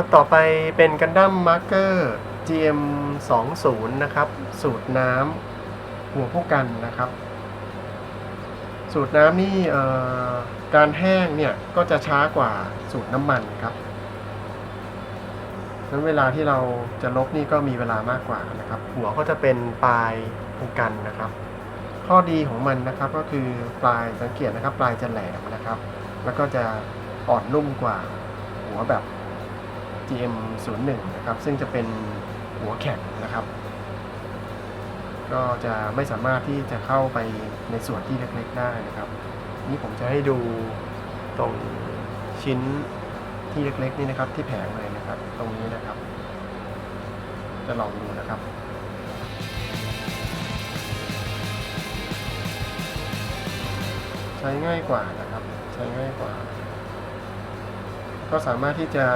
ครับต่อไปเป็นกันดั้มมาร์เกอร์ GM 2 0นะครับ สูตรน้ำหัวผู้กันนะครับ สูตรน้ำนี่การแห้งเนี่ยก็จะช้ากว่าสูตรน้ำมันครับนั้นเวลาที่เราจะลบนี่ก็มีเวลามากกว่านะครับ หัวก็จะเป็นปลายผู้กันนะครับ ข้อดีของมันนะครับก็คือปลายสังเกตนะครับ ปลายจะแหลมนะครับ แล้วก็จะอ่อนนุ่มกว่าหัวแบบ GM 0 1 นะครับซึ่งจะเป็นหัวแข็งนะครับ ก็จะไม่สามารถที่จะเข้าไปในส่วนที่เล็กๆได้นะครับ นี่ผมจะให้ดูตรงชิ้นที่เล็กๆนี่นะครับที่แผงเลยนะครับ ตรงนี้นะครับ จะลองดูนะครับใช้ง่ายกว่านะครับ ใช้ง่ายกว่า ก็สามารถที่จะ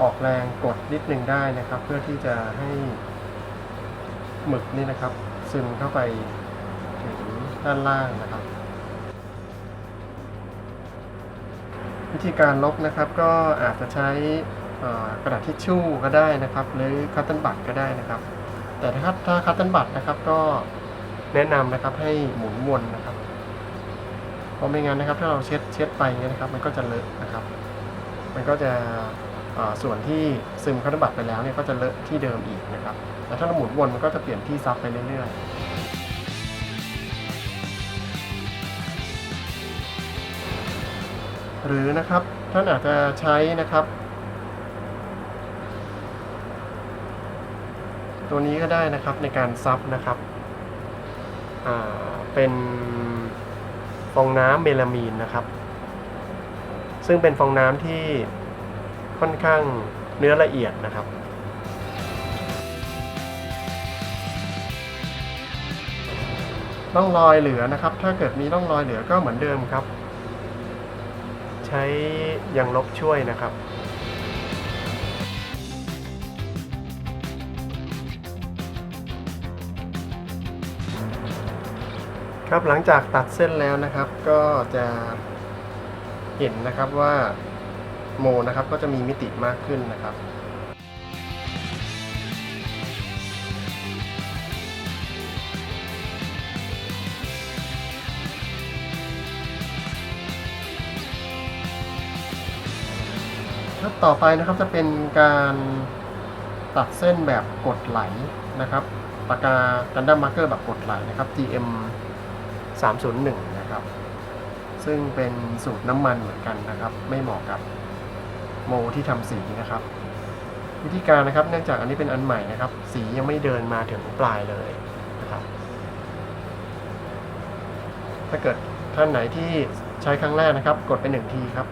ออกแรงกดนิดนึงได้นะครับ เพื่อที่จะให้หมึกนี่นะครับ ซึมเข้าไปถึงด้านล่างนะครับ วิธีการลบนะครับก็อาจจะใช้กระดาษทิชชู่ก็ได้นะครับ หรือคัตเติลบัตก็ได้นะครับ แต่ถ้าถ้าคัตเติลบัตนะครับก็แนะนำนะครับให้หมุนวนนะครับ เพราะไม่งั้นนะครับถ้าเราเช็ดเช็ดไปเงี้ยนะครับ มันก็จะเลอะนะครับ มันก็จะ ส่วนที่ซึมคัตเติลบัตไปแล้วเนี่ยก็จะเลอะที่เดิมอีกนะครับแต่ถ้าเราหมุนวนมันก็จะเปลี่ยนที่ซับไปเรื่อยๆ หรือนะครับท่านอาจจะใช้นะครับ ตัวนี้ก็ได้นะครับในการซับนะครับเป็นฟองน้ำเมลามีนนะครับ ซึ่งเป็นฟองน้ำที่ ค่อนข้างเนื้อละเอียดนะครับ ร่องรอยเหลือนะครับ ถ้าเกิดมีร่องรอยเหลือก็เหมือนเดิมครับ ใช้ยางลบช่วยนะครับครับหลังจากตัดเส้นแล้วนะครับก็จะเห็นนะครับว่า โมนะครับก็จะมีมิติมากขึ้นนะครับครับต่อไปนะครับจะเป็นการตัดเส้นแบบกดไหลนะครับปากกากันดั้มมาร์เกอร์แบบกดไหลนะครับ GM 301 นะครับ ซึ่งเป็นสูตรน้ำมันเหมือนกันนะครับ ไม่เหมาะกับ โมที่ทำสีนะครับ วิธีการนะครับเนื่องจากอันนี้เป็นอันใหม่นะครับ สียังไม่เดินมาถึงปลายเลยนะครับ ถ้าเกิดท่านไหนที่ใช้ครั้งแรกนะครับ กดไปหนึ่งทีครับ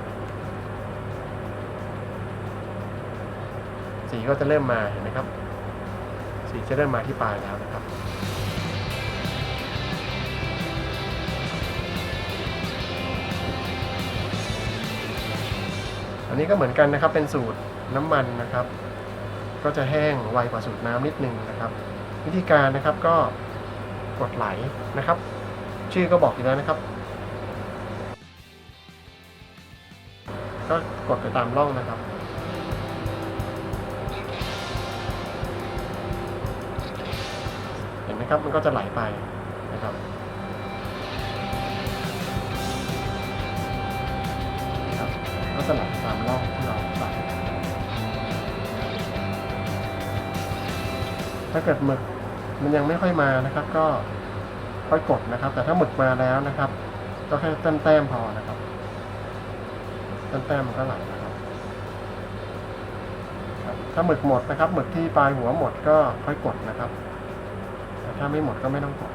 สีก็จะเริ่มมาเห็นไหมครับ สีจะเริ่มมาที่ปลายแล้วนะครับ อันนี้ก็เหมือนกันนะครับเป็นสูตรน้ำมันนะครับ ก็จะแห้งไวกว่าสูตรน้ำนิดนึงนะครับ วิธีการนะครับก็กดไหลนะครับ ชื่อก็บอกอยู่แล้วนะครับ ก็กดไปตามร่องนะครับเห็นไหมครับมันก็จะไหลไปนะครับ ก็จะไหลตามรองที่เราใส่ถ้าเกิดหมึกมันยังไม่ค่อยมานะครับ ก็ค่อยกดนะครับ แต่ถ้าหมึกมาแล้วนะครับ ก็แค่แต้มๆพอนะครับแต้มๆมันก็ไหลนะครับ ถ้าหมึกหมดนะครับหมึกที่ปลายหัวหมดก็ค่อยกดนะครับ แต่ถ้าไม่หมดก็ไม่ต้องกด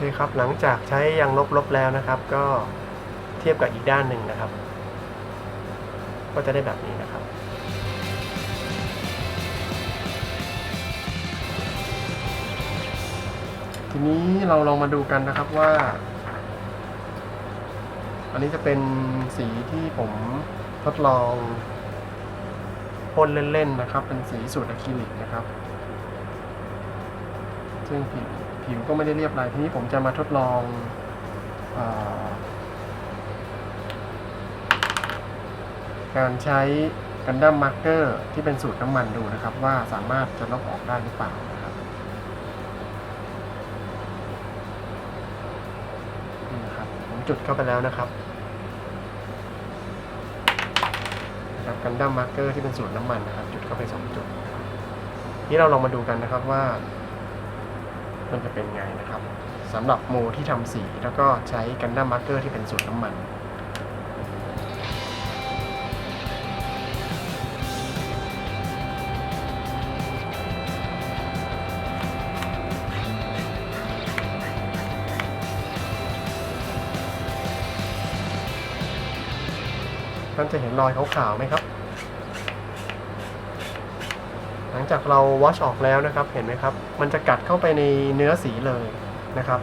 คครับ หลังจากใช้ยางลบลบแล้วนะครับ ก็เทียบกับอีกด้านหนึ่งนะครับ ก็จะได้แบบนี้นะครับ ทีนี้เราลองมาดูกันนะครับว่า อันนี้จะเป็นสีที่ผมทดลองพ่นเล่นๆนะครับ เป็นสีสูตรอะคริลิกนะครับ ซึ่งผิว ผิวก็ไม่ได้เรียบร้อยทีนี้ผมจะมาทดลองอการใช้กันดั้มมาร์กเกอร์ที่เป็นสูตรน้ำมันดูนะครับ ว่าสามารถจะลบออกได้หรือเปล่านะครับนี่นะครับ ผมจุดเข้าไปแล้วนะครับนะครับกันดั้มมาร์กเกอร์ที่เป็นสูตรน้ำมันนะครับ จุดเข้าไปสองจุดนะครับนี่เราลองมาดูกันนะครับว่า มันจะเป็นไงนะครับสำหรับโมที่ทำสีแล้วก็ใช้กันดั้มมาร์เกอร์ที่เป็นสูตรน้ำมันท่านจะเห็นรอยขาวๆไหมครับ หลัง จากเราวอชออกแล้วนะครับ เห็นไหมครับ มันจะกัดเข้าไปในเนื้อสีเลยนะครับ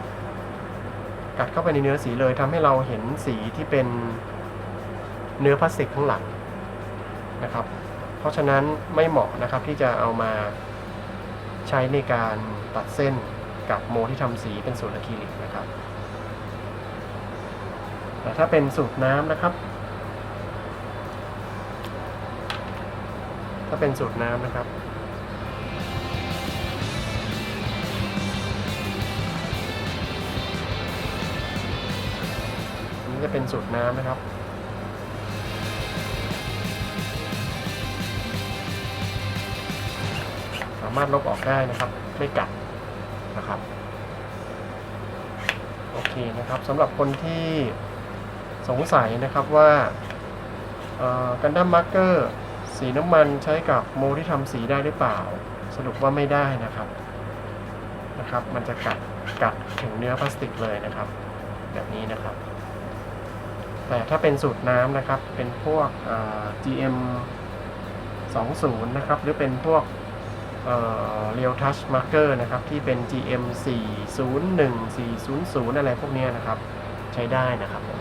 กัดเข้าไปในเนื้อสีเลยทำให้เราเห็นสีที่เป็นเนื้อพลาสติกข้างหลังนะครับ เพราะฉะนั้นไม่เหมาะนะครับที่จะเอามาใช้ในการตัดเส้นกับโมที่ทำสีเป็นสูตรอะคริลิกนะครับ แต่ถ้าเป็นสูตรน้ำนะครับ ถ้าเป็นสูตรน้ำนะครับ นี่จะเป็นสูตรน้ำนะครับสามารถลบออกได้นะครับ ไม่กัดนะครับ โอเคนะครับสำหรับคนที่สงสัยนะครับว่ากันดั้มมาร์กเกอร์สีน้ำมันใช้กับโมที่ทำสีได้หรือเปล่า สรุปว่าไม่ได้นะครับนะครับ มันจะกัดกัดถึงเนื้อพลาสติกเลยนะครับ แบบนี้นะครับ แต่ถ้าเป็นสูตรน้ำนะครับ เป็นพวกเอ่อ GM 20นะครับ หรือเป็นพวกเอ่อ Real Touch Marker นะครับ ที่เป็น GM 401 400 อะไรพวกนี้นะครับ ใช้ได้นะครับผม